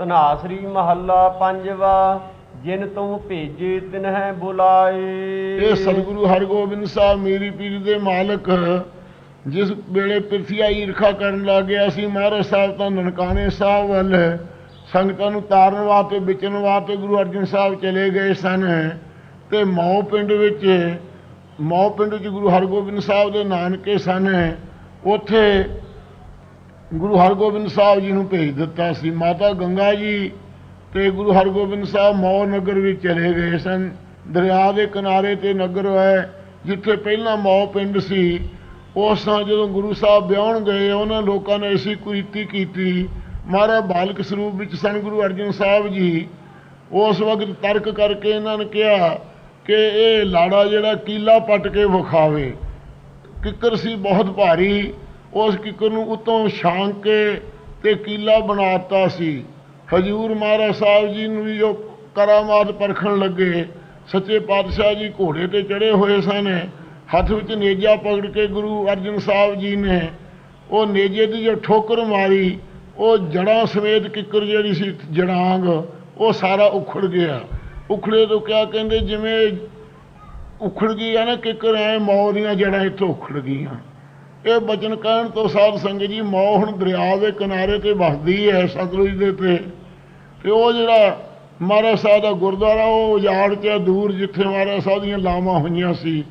ਤਨਾਸਰੀ ਮਹੱਲਾ ਪੰਜਵਾ, ਜਿਨ ਤੂੰ ਭੇਜੇ ਤਿਨਹਿ ਬੁਲਾਏ। ਇਹ ਸਤਿਗੁਰੂ ਹਰਗੋਬਿੰਦ ਸਾਹਿਬ, ਮੇਰੀ ਪੀਰ ਦੇ ਮਾਲਕ, ਜਿਸ ਵੇਲੇ ਪਿਰਥੀਆ ਈਰਖਾ ਕਰਨ ਲੱਗ ਗਿਆ ਸੀ, ਮਹਾਰਾਜ ਸਾਹਿਬ ਤਾਂ ਨਨਕਾਣੇ ਸਾਹਿਬ ਵੱਲ, ਸੰਗਤਾਂ ਨੂੰ ਤਾਰਨ ਵਾਸਤੇ ਵਿਚਨ ਵਾਸਤੇ ਗੁਰੂ ਅਰਜਨ ਸਾਹਿਬ ਚਲੇ ਗਏ ਸਨ। ਤੇ ਮੌ ਪਿੰਡ ਵਿੱਚ ਮੌ ਪਿੰਡ ਵਿੱਚ ਗੁਰੂ ਹਰਗੋਬਿੰਦ ਸਾਹਿਬ ਦੇ ਨਾਨਕੇ ਸਨ। ਉੱਥੇ ਗੁਰੂ ਹਰਗੋਬਿੰਦ ਸਾਹਿਬ ਜੀ ਨੂੰ ਭੇਜ ਦਿੱਤਾ ਸੀ। ਮਾਤਾ ਗੰਗਾ ਜੀ ਤੇ ਗੁਰੂ ਹਰਗੋਬਿੰਦ ਸਾਹਿਬ ਮੌ ਨਗਰ ਵਿੱਚ ਚਲੇ ਗਏ ਸਨ। ਦਰਿਆ ਦੇ ਕਿਨਾਰੇ ਤੇ ਨਗਰ ਹੈ, ਜਿੱਥੇ ਪਹਿਲਾਂ ਮੌ ਪਿੰਡ ਸੀ। ਉਸ ਥਾਂ ਜਦੋਂ ਗੁਰੂ ਸਾਹਿਬ ਵਿਆਹਣ ਗਏ, ਉਹਨਾਂ ਲੋਕਾਂ ਨੇ ਐਸੀ ਕੁਰੀਤੀ ਕੀਤੀ। ਮਹਾਰਾਜ ਬਾਲਕ ਸਰੂਪ ਵਿੱਚ ਸਨ ਗੁਰੂ ਅਰਜਨ ਸਾਹਿਬ ਜੀ। ਉਸ ਵਕਤ ਤਰਕ ਕਰਕੇ ਇਹਨਾਂ ਨੇ ਕਿਹਾ ਕਿ ਇਹ ਲਾੜਾ ਜਿਹੜਾ ਕੀਲਾ ਪੱਟ ਕੇ ਵਿਖਾਵੇ। ਕਿੱਕਰ ਸੀ, ਬਹੁਤ ਭਾਰੀ। ਉਸ ਕਿੱਕਰ ਨੂੰ ਉਤੋਂ ਛਾਂਕ ਕੇ ਤੇ ਕੀਲਾ ਬਣਾਤਾ ਸੀ। ਹਜੂਰ ਮਹਾਰਾਜ ਸਾਹਿਬ ਜੀ ਨੂੰ ਵੀ ਉਹ ਕਰਾਮਾਤ ਪਰਖਣ ਲੱਗੇ। ਸੱਚੇ ਪਾਤਸ਼ਾਹ ਜੀ ਘੋੜੇ ਤੇ ਚੜੇ ਹੋਏ ਸਨ। ਹੱਥ ਵਿੱਚ ਨੇਜਾ ਪਕੜ ਕੇ ਗੁਰੂ ਅਰਜਨ ਸਾਹਿਬ ਜੀ ਨੇ ਉਹ ਨੇਜੇ ਦੀ ਜੋ ਠੋਕਰ ਮਾਰੀ, ਉਹ ਜੜਾਂ ਸਮੇਤ ਕਿੱਕਰ ਜਿਹੜੀ ਸੀ ਜੜਾਂਗ, ਉਹ ਸਾਰਾ ਉਖੜ ਗਿਆ। ਉਖੜੇ ਤੋਂ ਕਿਆ ਕਹਿੰਦੇ, ਜਿਵੇਂ ਉਖੜ ਗਈ ਆ ਨਾ ਕਿੱਕਰ, ਐ ਮੌ ਦੀਆਂ ਜੜਾਂ ਇੱਥੋਂ ਉਖੜ ਗਈਆਂ। ਇਹ ਬਚਨ ਕਹਿਣ ਤੋਂ ਸਾਧ ਸੰਗਤ ਜੀ, ਮੌ ਹੁਣ ਦਰਿਆ ਦੇ ਕਿਨਾਰੇ ਤੇ ਵਸਦੀ ਹੈ ਸਤਲੁਜ ਦੇ ਤੇ। ਤੇ ਉਹ ਜਿਹੜਾ ਮਹਾਰਾਜ ਸਾਹਿਬ ਦਾ ਗੁਰਦੁਆਰਾ, ਉਹ ਉਜਾੜ ਚ ਦੂਰ ਜਿੱਥੇ ਮਹਾਰਾਜ ਸਾਹਿਬ ਦੀਆਂ ਲਾਵਾਂ ਹੋਈਆਂ ਸੀ।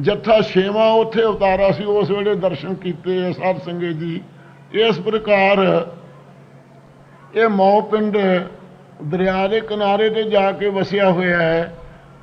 ਜੱਥਾ ਛੇਵਾਂ ਉੱਥੇ ਉਤਾਰਾ ਸੀ, ਉਸ ਵੇਲੇ ਦਰਸ਼ਨ ਕੀਤੇ ਆ ਸਾਧ ਸੰਗਤ ਜੀ। ਇਸ ਪ੍ਰਕਾਰ ਇਹ ਮੌ ਪਿੰਡ ਦਰਿਆ ਦੇ ਕਿਨਾਰੇ ਤੇ ਜਾ ਕੇ ਵਸਿਆ ਹੋਇਆ ਹੈ।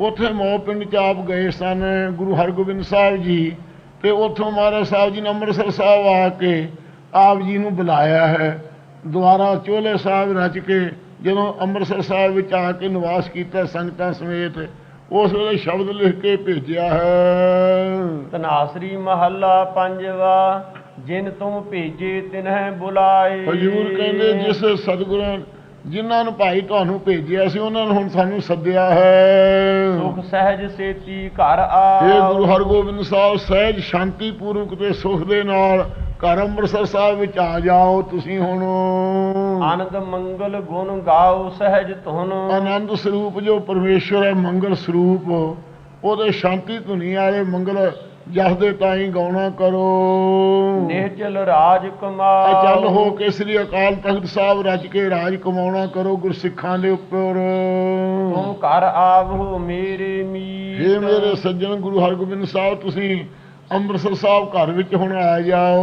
ਉੱਥੇ ਮੌ ਪਿੰਡ ਚ ਆਪ ਗਏ ਸਨ, ਗੁਰੂ ਹਰਗੋਬਿੰਦ ਸਾਹਿਬ ਜੀ। ਤੇ ਉੱਥੋਂ ਮਹਾਰਾਜ ਸਾਹਿਬ ਜੀ ਨੇ ਅੰਮ੍ਰਿਤਸਰ ਸਾਹਿਬ ਆ ਕੇ ਆਪ ਜੀ ਨੂੰ ਬੁਲਾਇਆ ਹੈ। ਦੁਆਰਾ ਚੋਲੇ ਸਾਹਿਬ ਰਚ ਕੇ ਜਦੋਂ ਅੰਮ੍ਰਿਤਸਰ ਸਾਹਿਬ ਵਿੱਚ ਆ ਕੇ ਨਿਵਾਸ ਕੀਤਾ ਸੰਗਤਾਂ ਸਮੇਤ ਉਸ ਵੇਲੇ ਸ਼ਬਦ ਲਿਖ ਕੇ ਭੇਜਿਆ ਹੈ। ਤਨਾਸਰੀ ਮਹੱਲਾ ਪੰਜਵਾ ਜਿਨ ਤੂੰ ਭੇਜੇ ਤਿਨਹਿ ਬੁਲਾਏ। ਹਜੂਰ ਕਹਿੰਦੇ ਜਿਸ ਸਤਿਗੁਰਾਂ ਜਿਨ੍ਹਾਂ ਨੂੰ ਭਾਈ ਤੁਹਾਨੂੰ ਭੇਜਿਆ ਸੀ ਉਹਨਾਂ ਨੇ ਹੁਣ ਸਾਨੂੰ ਸੱਦਿਆ ਹੈ। ਸੁਖ ਸਹਿਜ ਸੇਤੀ ਘਰ ਇਹ ਗੁਰੂ ਆ ਹਰਗੋਬਿੰਦ ਸਾਹਿਬ ਸਹਿਜ ਸ਼ਾਂਤੀ ਪੂਰਵਕ ਤੇ ਸੁਖ ਦੇ ਨਾਲ ਘਰ ਅੰਮ੍ਰਿਤਸਰ ਸਾਹਿਬ ਵਿੱਚ ਆ ਜਾਓ ਤੁਸੀਂ ਹੁਣ। ਆਨੰਦ ਮੰਗਲ ਗੁਣ ਗਾਓ ਸਹਿਜ ਧੁਨ। ਆਨੰਦ ਸਰੂਪ ਜੋ ਪਰਮੇਸ਼ਵਰ ਹੈ ਮੰਗਲ ਸਰੂਪ। ਉਹਦੇ ਸ਼ਾਂਤੀ ਧੁਨੀ ਵਾਲੇ ਮੰਗਲ ਜਸਦੇ ਤਾਈਂ ਗਾਉਣਾ ਕਰੋ। ਨਿਹਚਲ ਰਾਜ ਆ ਕੁਮਾਰ ਚੱਲ ਹੋ ਕੇ ਸ੍ਰੀ ਅਕਾਲ ਤਖਤ ਸਾਹਿਬ ਰਜ ਕੇ ਰਾਜ ਕਮਾਉਣਾ ਕਰੋ ਗੁਰਸਿੱਖਾਂ ਦੇ ਉੱਪਰ। ਤੂੰ ਘਰ ਆਵੋ ਮੇਰੇ ਮੀਤ ਇਹ ਮੇਰੇ ਸੱਜਣ ਗੁਰੂ ਹਰਗੋਬਿੰਦ ਸਾਹਿਬ ਤੁਸੀਂ ਅੰਮ੍ਰਿਤਸਰ ਸਾਹਿਬ ਘਰ ਵਿੱਚ ਹੁਣ ਆ ਜਾਓ।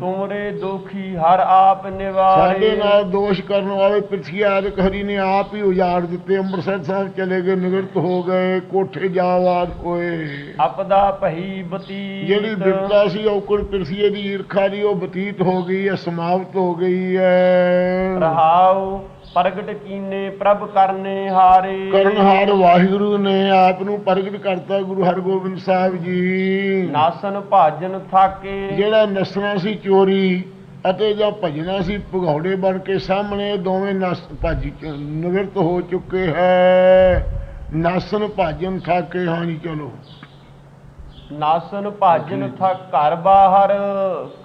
ਤੁਮਰੇ ਦੁਖੀ ਹਰ ਆਪ ਨਿਵਾਰੇ। ਸਾਡੇ ਨਾਲ ਦੋਸ਼ ਕਰਨ ਵਾਲੇ ਪ੍ਰਿਥੀਆਦਿਕ ਹਰੀ ਨੇ ਆਪ ਹੀ ਉਜਾੜ ਦਿੱਤੇ। ਅੰਮ੍ਰਿਤਸਰ ਸਾਹਿਬ ਚਲੇ ਗਏ ਨਿਵਰਤ ਹੋ ਗਏ ਕੋਠੇ ਜਾਵਾਦ ਹੋਏ। ਆਪਦਾ ਭਈ ਬਤੀ ਜਿਹੜੀ ਬਿਪਤਾ ਸੀ ਔਕੜ ਪ੍ਰਿਥੀਏ ਦੀ ਈਰਖਾ ਦੀ ਉਹ ਬਤੀਤ ਹੋ ਗਈ ਹੈ ਸਮਾਪਤ ਹੋ ਗਈ ਹੈ। ਰਹਾਉ ਪ੍ਰਗਟ ਕੀਨੇ ਪ੍ਰਭ ਕਰਨੇ ਹਾਰੇ। ਕਰਨਹਾਰ ਵਾਹਿਗੁਰੂ ਨੇ ਆਪ ਨੂੰ ਪ੍ਰਗਟ ਕਰਤਾ ਗੁਰੂ ਹਰਗੋਬਿੰਦ ਸਾਹਿਬ ਜੀ। ਨਾਸਨ ਭਾਜਨ ਥਾਕੇ। ਜਿਹੜਾ ਨਸਣਾ ਸੀ ਚੋਰੀ ਅਤੇ ਜਾਂ ਭਜਣਾ ਸੀ ਭਗੌੜੇ ਬਣ ਕੇ ਸਾਹਮਣੇ ਦੋਵੇਂ ਨਸ ਭੱਜ ਚ- ਨਿਵਰਤ ਹੋ ਚੁੱਕੇ ਹੈ। ਨਾਸਨ ਭਾਜਨ ਥਾਕੇ ਹਾਂਜੀ ਚਲੋ। ਨਾਸਨ ਭਾਜਨ ਥਾ ਘਰ ਬਾਹਰ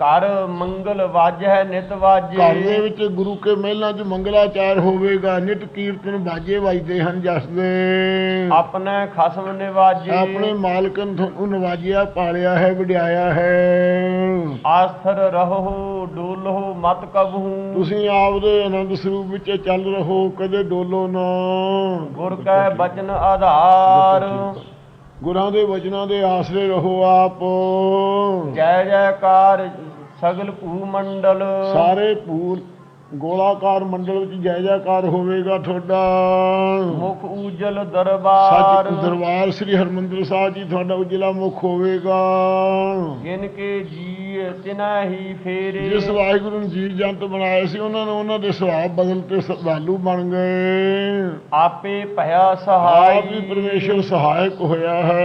ਘਰ ਮੰਗਲ ਵਾਜੈ ਨਿਤ ਘਰ ਦੇ ਵਾਜੇ ਵਿੱਚ ਗੁਰੂ ਕੇ ਮਹਿਲਾਂ 'ਚ ਮੰਗਲਾਚਾਰ ਹੋਵੇਗਾ ਨਿਤ ਕੀਰਤਨ ਬਾਜੇ ਵੱਜਦੇ ਹਨ ਜਸ ਦੇ ਆਪਣੇ ਖਸਮ ਨਿਵਾਜੇ। ਆਪਣੇ ਮਾਲਕ ਨੇ ਤੁਹਾਨੂੰ ਨਵਾਜਿਆ ਪਾਲਿਆ ਹੈ ਵਡਿਆਇਆ ਹੈ। ਆਸਥਰ ਰਹੋ ਡੋਲੋ ਮਤ ਕਬਹੂ। ਤੁਸੀਂ ਆਪਦੇ ਆਨੰਦ ਸਰੂਪ ਵਿੱਚ ਚੱਲ ਰਹੋ ਕਦੇ ਡੋਲੋ ਨਾ। ਗੁਰ ਕੈ ਬਚਨ ਆਧਾਰ। ਗੁਰਾਂ ਦੇ ਵਚਨਾਂ ਦੇ ਆਸਰੇ ਰਹੋ ਆਪ। ਜੈ ਜੈਕਾਰ ਸਗਲ ਭੂ ਮੰਡਲ। ਸਾਰੇ ਭੂਲ ਗੋਲਾਕਾਰ ਮੰਡਲ ਵਿੱਚ ਜੈ ਜੈਕਾਰ ਹੋਵੇਗਾ ਤੁਹਾਡਾ। ਮੁਖ ਉਜਲ ਦਰਬਾਰ। ਸੱਚ ਦਰਬਾਰ ਸ੍ਰੀ ਹਰਮੰਦਰ ਸਾਹਿਬ ਜੀ ਤੁਹਾਡਾ ਉਜਲਾ ਮੁਖ ਹੋਵੇਗਾ। ਜਿਨ ਕੇ ਜੀ ਤਿਨਾ ਹੀ ਫੇਰੇ। ਜਿਸ ਵਾਹਿਗੁਰੂ ਨੇ ਜੀ ਜੰਤ ਬਣਾਏ ਸੀ ਉਹਨਾਂ ਨੇ ਉਹਨਾਂ ਦੇ ਸੁਭਾਅ ਬਦਲ ਤੇ ਸ਼ਰਧਾਲੂ ਬਣ ਗਏ। ਆਪੇ ਭਇਆ ਆਪ ਹੀ ਸਹਾਈ ਪਰਮੇਸ਼ਰ ਸਹਾਇਕ ਹੋਇਆ ਹੈ।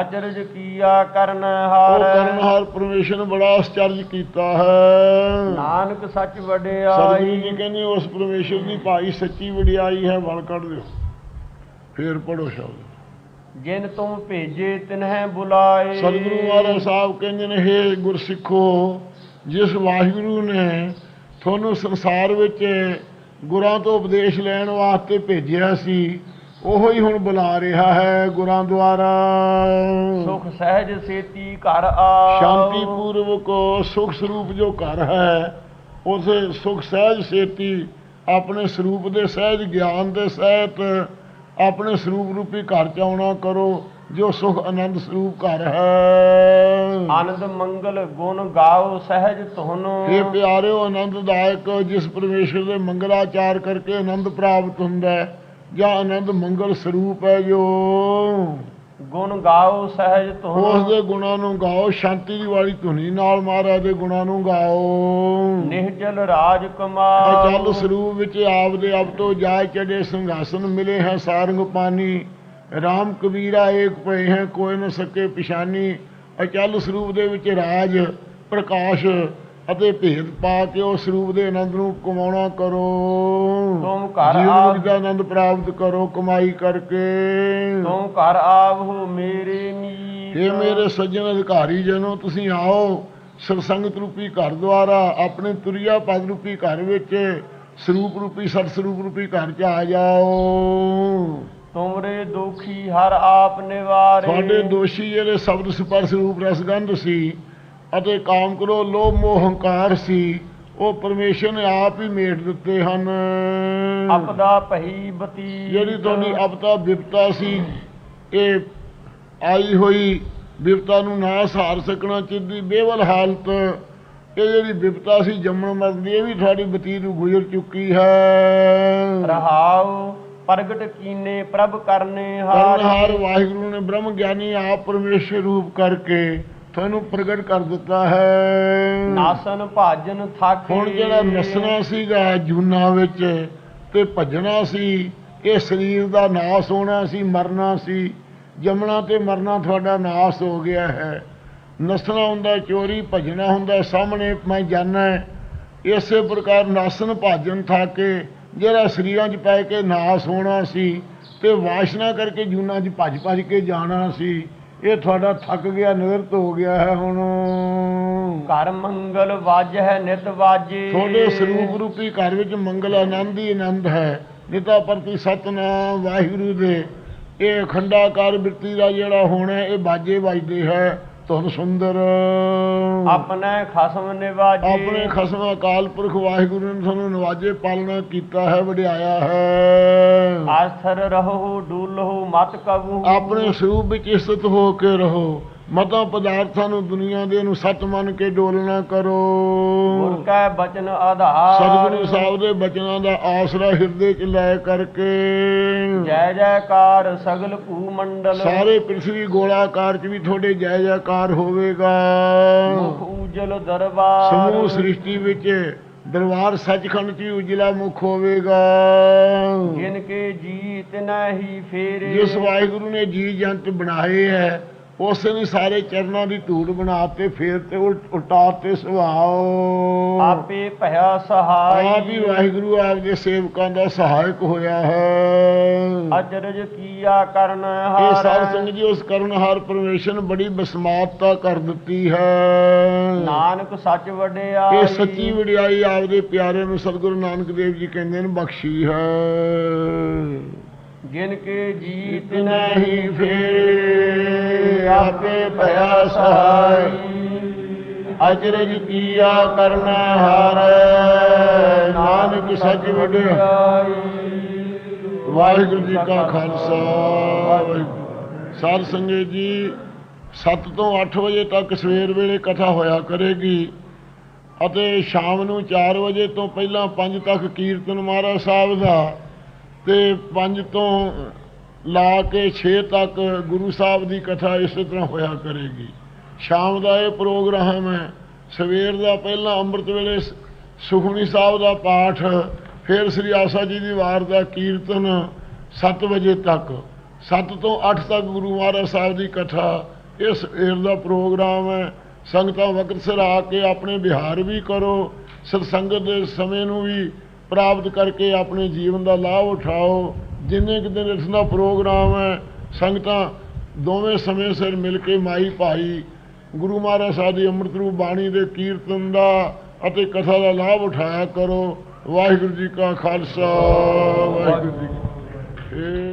ਅਚਰਜ ਕੀਆ ਕਰਨ ਉਹ ਹਾਰ ਕਰਨਹਾਰ ਪਰਮੇਸ਼ਰ ਨੇ ਬੜਾ ਆਸ਼ਚਰਜ ਕੀਤਾ ਹੈ। ਨਾਨਕ ਸੱਚ ਸਤਿਗੁਰੂ ਜੀ ਵਡਿਆਈ ਕਹਿੰਦੇ ਉਸ ਪਰਮੇਸ਼ਰ ਦੀ ਭਾਈ ਸੱਚੀ ਵਡਿਆਈ ਹੈ ਵਲ ਕੱਢ ਦਿਓ। ਫੇਰ ਪੜੋ ਸ਼ਬਦ। ਜਿਨ ਤੁਮ ਭੇਜੇ ਤਿਨਹਿ ਬੁਲਾਏ। ਸਤਿਗੁਰੂ ਮਹਾਰਾਜ ਸਾਹਿਬ ਕਹਿੰਦੇ ਨੇ ਹੇ ਗੁਰਸਿੱਖੋ ਜਿਸ ਵਾਹਿਗੁਰੂ ਨੇ ਤੁਹਾਨੂੰ ਸੰਸਾਰ ਵਿੱਚ ਗੁਰਾਂ ਤੋਂ ਉਪਦੇਸ਼ ਲੈਣ ਵਾਸਤੇ ਭੇਜਿਆ ਸੀ ਉਹੋ ਹੀ ਹੁਣ ਬੁਲਾ ਰਿਹਾ ਹੈ ਗੁਰਾਂ ਦੁਆਰਾ। ਸੁਖ ਸਹਿਜ ਸੇਤੀ ਘਰ ਆ ਸ਼ਾਂਤੀ ਪੂਰਵਕ ਸੁਖ ਸਰੂਪ ਜੋ ਘਰ ਹੈ ਉਸ ਸੁਖ ਸਹਿਜ ਸੇਤੀ ਆਪਣੇ ਸਰੂਪ ਦੇ ਸਹਿਜ ਗਿਆਨ ਦੇ ਸਹਿਤ ਆਪਣੇ ਸਰੂਪ ਰੂਪੀ ਘਰ ਚ ਆਉਣਾ ਕਰੋ ਜੋ ਸੁਖ ਆਨੰਦ ਸਰੂਪ ਘਰ ਹੈ। ਆਨੰਦ ਮੰਗਲ ਗੁਣ ਗਾਓ ਸਹਿਜ ਤੁਹਾਨੂੰ ਇਹ ਪਿਆਰਿਓ ਆਨੰਦਦਾਇਕ ਜਿਸ ਪਰਮੇਸ਼ਰ ਦੇ ਮੰਗਲਾਚਾਰ ਕਰਕੇ ਆਨੰਦ ਪ੍ਰਾਪਤ ਹੁੰਦਾ ਹੈ ਜਾਂ ਆਨੰਦ ਮੰਗਲ ਸਰੂਪ ਹੈ ਜੋ। ਗੁਣ ਗਾਓ ਸਹਿਜ ਉਸ ਦੇ ਗੁਣਾਂ ਨੂੰ ਗਾਓ ਸ਼ਾਂਤੀ ਦੀ ਵਾਲੀ ਧੁਨੀ ਨਾਲ ਮਹਾਰਾਜ ਦੇ ਗੁਣਾਂ ਨੂੰ ਗਾਓ। ਨਿਹਜਲ ਰਾਜ ਅਚਲ ਕਮਾਓ ਸਰੂਪ ਵਿੱਚ ਆਪ ਦੇ ਅਬ ਤੋਂ ਜਾਇ ਚੜੇ ਸਿੰਘਾਸਨ ਮਿਲੇ ਹੈ ਸਾਰੰਗ ਪਾਨੀ RAM ਕਬੀਰਾ ਏਕ ਪਏ ਹੈ ਕੋਈ ਨ ਸਕੇ ਪਿਛਾਨੀ। ਅਚਲ ਸਰੂਪ ਦੇ ਵਿੱਚ ਰਾਜ ਪ੍ਰਕਾਸ਼ ਅਤੇ ਭੇਦ ਪਾ ਕੇ ਉਸ ਸਰੂਪ ਦੇ ਆਨੰਦ ਨੂੰ ਕਮਾਉਣਾ ਕਰੋ। ਤੁਮ ਘਰ ਜੀਵਨ ਆ- ਦਾ ਆਨੰਦ ਪ੍ਰਾਪਤ ਕਰੋ ਕਮਾਈ ਕਰਕੇ। ਤੂੰ ਘਰ ਆਵਹੁ ਮੇਰੇ ਮੀਤ। ਇਹ ਮੇਰੇ ਸੱਜਣ ਅਧਿਕਾਰੀ ਜਨੋ ਤੁਸੀਂ ਆਓ ਸਰਸੰਗਤ ਰੂਪੀ ਘਰ ਦੁਆਰਾ ਆਪਣੇ ਤੁਰਿਆ ਪਦ ਰੂਪੀ ਘਰ ਵਿੱਚ ਸਰੂਪ ਰੂਪੀ ਸਤ ਸਰੂਪ ਰੂਪੀ ਘਰ ਚ ਆ ਜਾਓ। ਤੁਮਰੇ ਦੁਖੀ ਹਰ ਆਪ ਨਿਵਾਰੇ। ਤੁਹਾਡੇ ਦੋਸ਼ੀ ਜਿਹੜੇ ਸ਼ਬਦ ਸਪਰਸ਼ ਰੂਪ ਰਸਗੰਧ ਸੀ ਅਤੇ ਕਾਮ ਕਰੋ ਲੋਭ ਮੋਹ ਹੰਕਾਰ ਸੀ। ਉਹ ਪਰਮੇਸ਼ਰ ਨੇ ਆਪ ਹੀ ਮੇਟ ਦਿੱਤੇ ਹਨ। ਆਪਦਾ ਭਈ ਬਤੀ ਜਿਹੜੀ ਤੁਹਾਡੀ ਅਪਤਾ ਵਿਪਤਾ ਸੀ ਇਹ ਆਈ ਹੋਈ ਵਿਪਤਾ ਨੂੰ ਨਾ ਸਹਾਰ ਸਕਣਾ ਚਾਹੀਦੀ ਬੇਵਲ ਹਾਲਤ। ਇਹ ਜਿਹੜੀ ਵਿਪਤਾ ਸੀ ਜੰਮਣ ਮਰਨ ਦੀ ਇਹ ਵੀ ਤੁਹਾਡੀ ਬਤੀਤ ਨੂੰ ਗੁਜ਼ਰ ਚੁੱਕੀ ਹੈ। ਰਹਾਉ ਪ੍ਰਗਟ ਕੀਨੇ ਪ੍ਰਭ ਕਰਨੇ ਕਰਨਹਾਰ ਹਾਰ ਵਾਹਿਗੁਰੂ ਨੇ ਬ੍ਰਹਮ ਗਿਆਨੀ ਆਪ ਪਰਮੇਸ਼ਰ ਰੂਪ ਕਰਕੇ ਤੁਹਾਨੂੰ ਪ੍ਰਗਟ ਕਰ ਦਿੱਤਾ ਹੈ। ਨਾਸਨ ਭਾਜਨ ਥਾਕੇ। ਹੁਣ ਜਿਹੜਾ ਨਸਣਾ ਸੀਗਾ ਜੂਨਾ ਵਿੱਚ ਤੇ ਭੱਜਣਾ ਸੀ ਇਹ ਸਰੀਰ ਦਾ ਨਾਸ ਹੋਣਾ ਸੀ ਮਰਨਾ ਸੀ ਜੰਮਣਾ ਤੇ ਮਰਨਾ ਤੁਹਾਡਾ ਨਾਸ ਹੋ ਗਿਆ ਹੈ। ਨਸਣਾ ਹੁੰਦਾ ਚੋਰੀ ਭੱਜਣਾ ਹੁੰਦਾ ਸਾਹਮਣੇ ਮੈਂ ਜਾਣਾ। ਇਸੇ ਪ੍ਰਕਾਰ ਨਸਨ ਭਾਜਨ ਥਾਕੇ ਜਿਹੜਾ ਸਰੀਰਾਂ 'ਚ ਪੈ ਕੇ ਨਾਸ ਹੋਣਾ ਸੀ ਤੇ ਵਾਸ਼ਨਾ ਕਰਕੇ ਜੂਨਾ 'ਚ ਭੱਜ ਭੱਜ ਕੇ ਜਾਣਾ ਸੀ। ਇਹ ਤੁਹਾਡਾ ਥੱਕ ਗਿਆ ਨਿਵਰਤ ਹੋ ਗਿਆ ਹੈ ਹੁਣ। ਘਰ ਮੰਗਲ ਵਾਜੈ ਨਿਤ ਵਾਜੇ। ਤੁਹਾਡੇ ਸਰੂਪ ਰੂਪੀ ਘਰ ਵਿੱਚ ਮੰਗਲ ਆਨੰਦ ਹੀ ਆਨੰਦ ਹੈ। ਨਿਤਾ ਪ੍ਰਤੀ ਸਤਨਾਮ ਵਾਹਿਗੁਰੂ ਦੇ। ਇਹ ਅਖੰਡਾਕਾਰ ਬਿਰਤੀ ਦਾ ਜਿਹੜਾ ਹੋਣਾ ਹੈ, ਇਹ ਬਾਜੇ ਵੱਜਦੇ ਹੈ। ਤੁਨ ਸੁੰਦਰ। ਆਪਣੇ ਖਸਮ ਨਿਵਾਜੇ। ਆਪਣੇ ਖਸਮ ਅਕਾਲ ਪੁਰਖ ਵਾਹਿਗੁਰੂ ਨੇ ਤੁਹਾਨੂੰ ਨਵਾਜੇ ਪਾਲਣਾ ਕੀਤਾ ਹੈ ਵਡਿਆਇਆ ਹੈ। ਆਸਥਰ ਰਹੋ ਡੂਲਹੁ ਮਤ ਕਬੂ ਆਪਣੇ ਸਰੂਪ ਵਿੱਚ ਇਸਤ ਹੋ ਕੇ ਰਹੋ। ਮਤਾਂ ਪਦਾਰਥਾਂ ਨੂੰ ਦੁਨੀਆ ਦੇ ਨੂੰ ਸਤ ਮੰਨ ਕੇ ਡੋਲਣਾ ਕਰੋ। ਗੁਰ ਕੈ ਬਚਨ ਆਧਾਰ। ਸਤਿਗੁਰੂ ਸਾਹਿਬ ਦੇ ਬਚਨਾਂ ਦਾ ਆਸਰਾ ਹਿਰਦੇ 'ਚ ਲੈ ਕਰਕੇ। ਜੈ ਜੈਕਾਰ ਸਗਲ ਭੂ ਮੰਡਲ। ਸਾਰੇ ਪ੍ਰਿਥਵੀ ਗੋਲਾਕਾਰ 'ਚ ਵੀ ਤੁਹਾਡੇ ਜੈ ਜੈਕਾਰ ਹੋਵੇਗਾ। ਮੁਖ ਉਜਲ ਦਰਬਾਰ। ਸਮੂਹ ਸ੍ਰਿਸ਼ਟੀ ਵਿੱਚ ਦਰਬਾਰ ਸੱਚਖੰਡ 'ਚ ਵੀ ਉਜਲਾ ਮੁਖ ਹੋਵੇਗਾ। ਜਿਨ ਕੇ ਜੀਤ ਨਹੀਂ ਫੇਰੇ। ਜਿਸ ਵਾਹਿਗੁਰੂ ਨੇ ਜੀ ਜੰਤ ਬਣਾਏ ਹੈ ਉਸ ਨੇ ਸਾਰੇ ਚਰਨਾਂ ਦੀ ਧੂੜ ਬਣਾਤੇ ਫੇਰ ਤੇ ਉਲਟ- ਤੇ ਸੁਭਾਓ ਆਪੇ ਭਇਆ ਸਹਾਈ। ਆਪ ਹੀ ਵਾਹਿਗੁਰੂ ਆਪਦੇ ਸੇਵਕਾਂ ਦਾ ਸਹਾਇਕ ਹੋਇਆ ਹੈ। ਅਚਰਜ ਕੀਆ ਕਰਨ ਇਹ ਸਾਧ ਹਾਰ ਸੰਗਤ ਜੀ ਉਸ ਕਰਨਹਾਰ ਪਰਮੇਸ਼ਰ ਨੇ ਬੜੀ ਬਸਮਾਤਤਾ ਕਰ ਦਿੱਤੀ ਹੈ। ਨਾਨਕ ਸੱਚ ਵਡਿਆਈ ਇਹ ਸੱਚੀ ਵਡਿਆਈ ਆਪਦੇ ਪਿਆਰੇ ਨੂੰ ਸਤਿਗੁਰੂ ਨਾਨਕ ਦੇਵ ਜੀ ਕਹਿੰਦੇ ਨੇ ਬਖਸ਼ੀ ਹੈ। ਜਿਨ ਕੇ ਜੀਤ ਨਹੀਂ ਫੇਰੇ। ਆਪੇ ਭਇਆ ਸਹਾਈ। ਅਜਰਜ ਕੀਆ ਕਰਨਾ ਹਾਰ ਨਾਨਕ ਸੱਚ ਵਡਿਆਈ ਵਾਹਿਗੁਰੂ ਜੀ ਕਾ ਖਾਲਸਾ ਸਾਧ ਸੰਗਤ ਜੀ 7 ਤੋਂ 8 ਵਜੇ ਤੱਕ ਸਵੇਰ ਵੇਲੇ ਕਥਾ ਹੋਇਆ ਕਰੇਗੀ। ਅਤੇ ਸ਼ਾਮ ਨੂੰ 4 ਵਜੇ ਤੋਂ ਪਹਿਲਾਂ 5 ਤੱਕ ਕੀਰਤਨ ਮਹਾਰਾਜ ਸਾਹਿਬ ਦਾ। ਤੇ 5 ਤੋਂ ਲਾ ਕੇ 6 ਤੱਕ ਗੁਰੂ ਸਾਹਿਬ ਦੀ ਕਥਾ ਇਸੇ ਤਰ੍ਹਾਂ ਹੋਇਆ ਕਰੇਗੀ। ਸ਼ਾਮ ਦਾ ਇਹ ਪ੍ਰੋਗਰਾਮ ਹੈ। ਸਵੇਰ ਦਾ ਪਹਿਲਾਂ ਅੰਮ੍ਰਿਤ ਵੇਲੇ ਸ- ਸਾਹਿਬ ਦਾ ਪਾਠ, ਫਿਰ ਸ੍ਰੀ ਆਸਾ ਜੀ ਦੀ ਵਾਰ ਦਾ ਕੀਰਤਨ 7 ਵਜੇ ਤੱਕ। 7 ਤੋਂ 8 ਤੱਕ ਗੁਰੂ ਮਹਾਰਾਜ ਸਾਹਿਬ ਦੀ ਕਥਾ ਇਹ ਸਵੇਰ ਦਾ ਪ੍ਰੋਗਰਾਮ ਹੈ। ਸੰਗਤਾਂ ਵਕਤ ਸਿਰ ਆ ਕੇ ਆਪਣੇ ਵਿਹਾਰ ਵੀ ਕਰੋ। ਸਤਸੰਗਤ ਦੇ ਸਮੇਂ ਨੂੰ ਵੀ ਪ੍ਰਾਪਤ ਕਰਕੇ ਆਪਣੇ ਜੀਵਨ ਦਾ ਲਾਭ ਉਠਾਓ। ਜਿੰਨੇ ਕੁ ਦਿਨ ਇਸ ਦਾ ਪ੍ਰੋਗਰਾਮ ਹੈ, ਸੰਗਤਾਂ ਦੋਵੇਂ ਸਮੇਂ ਸਿਰ ਮਿਲ ਕੇ ਮਾਈ ਭਾਈ, ਗੁਰੂ ਮਹਾਰਾਜ ਸਾਹਿਬ ਦੀ ਅੰਮ੍ਰਿਤ ਰੂਪ ਬਾਣੀ ਦੇ ਕੀਰਤਨ ਦਾ ਅਤੇ ਕਥਾ ਦਾ ਲਾਭ ਉਠਾਇਆ ਕਰੋ। ਵਾਹਿਗੁਰੂ ਜੀ ਕਾ ਖਾਲਸਾ, ਵਾਹਿਗੁਰੂ ਜੀ ਕੀ